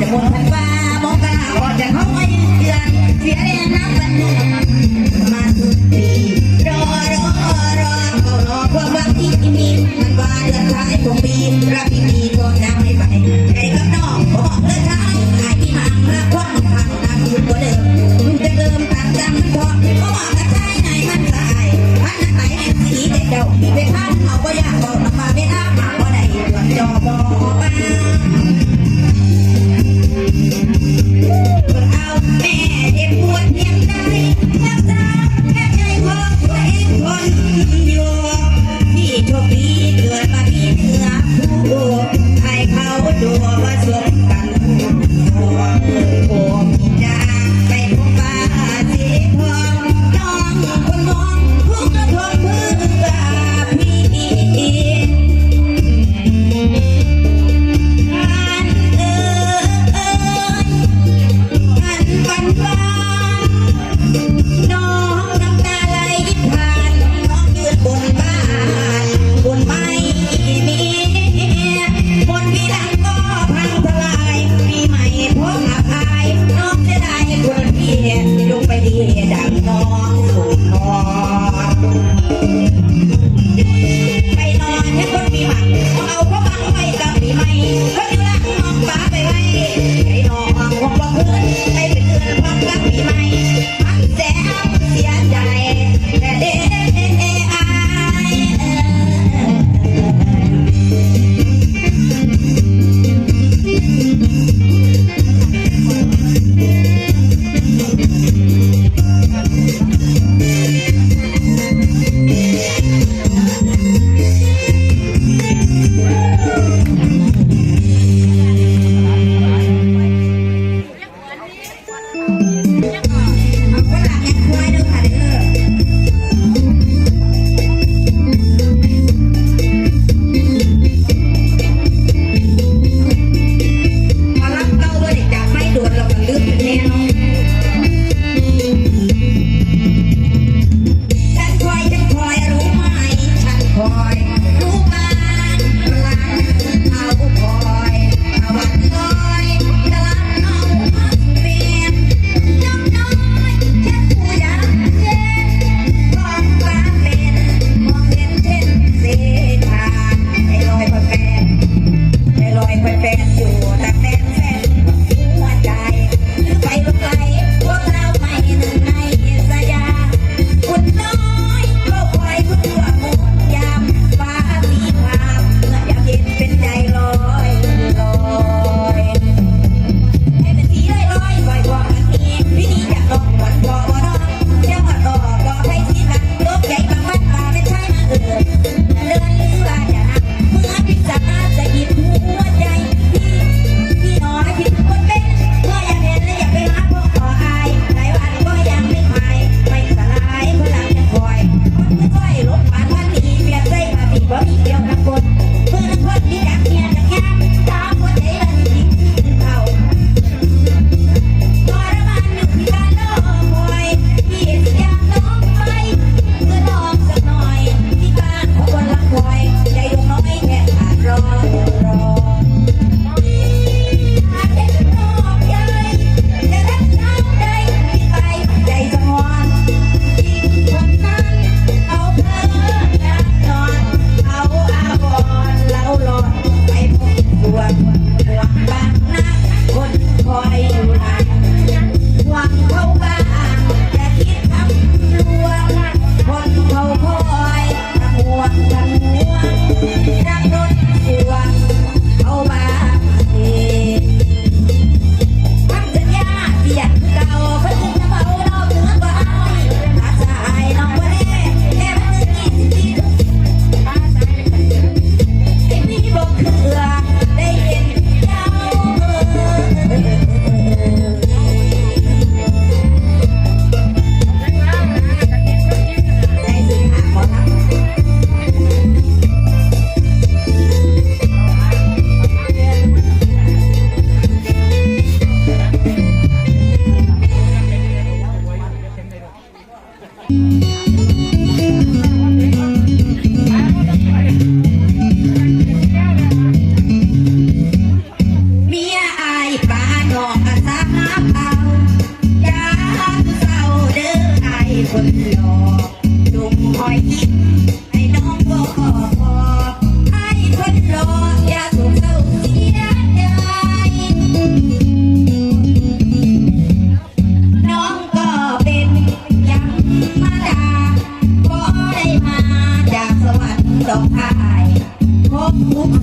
จะบนฟ้าบอกกาวว่จะเข้าไปเดืนเสียแรงนับวัมาสุดปีรอรอรอรอคววังที่มีมันว่าเดือท้ายของปีรับปี